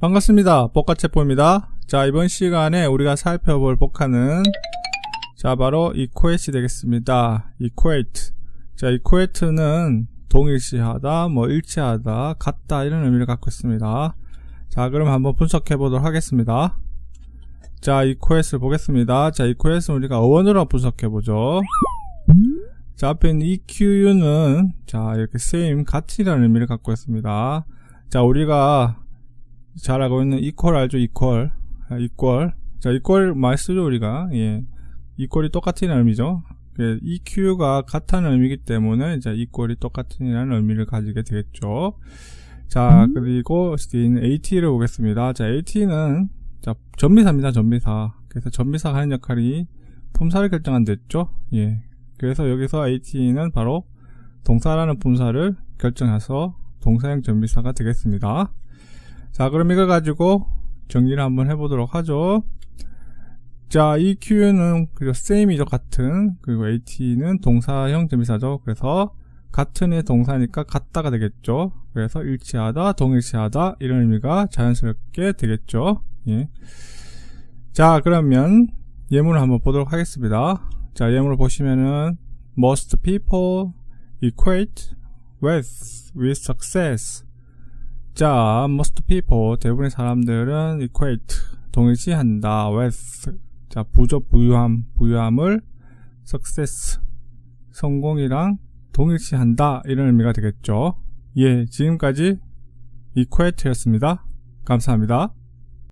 반갑습니다. 복가체포입니다. 자, 이번 시간에 우리가 살펴볼 복화는 자, 바로 equate 되겠습니다. equate. 자, equate는 동일시하다, 뭐 일치하다, 같다 이런 의미를 갖고 있습니다. 자, 그럼 한번 분석해 보도록 하겠습니다. 자, equate를 보겠습니다. 자, equate는 우리가 어원으로 분석해 보죠. 자, 앞에 있는 EQU는 자, 이렇게 same, 같이라는 의미를 갖고 있습니다. 자, 우리가 잘 알고 있는 equal 알죠? equal. 아, equal. 자, equal 많이 쓰죠, 우리가. 예. equal이 똑같은 의미죠. 예, EQ가 같다는 의미이기 때문에 이제 equal이 똑같은이라는 의미를 가지게 되겠죠. 자, 그리고 뒤에 있는 AT를 보겠습니다. 자, AT는 자, 전미사입니다, 전미사. 그래서 전미사가 하는 역할이 품사를 결정한다 했죠. 예. 그래서 여기서 AT는 바로 동사라는 품사를 결정해서 동사형 전미사가 되겠습니다. 자, 그럼 이걸 가지고 정리를 한번 해보도록 하죠. 자, 이 Q는 그리고 same이죠, 같은. 그리고 AT는 동사형 전미사죠. 그래서 같은의 동사니까 같다가 되겠죠. 그래서 일치하다, 동일시하다 이런 의미가 자연스럽게 되겠죠. 예. 자, 그러면 예문을 한번 보도록 하겠습니다. 자, 예문을 보시면은 most people equate with with success. 자, most people 대부분의 사람들은 equate 동일시한다 with 자 부조 부유함 부유함을 success 성공이랑 동일시한다 이런 의미가 되겠죠. 예, 지금까지 equate였습니다. 감사합니다.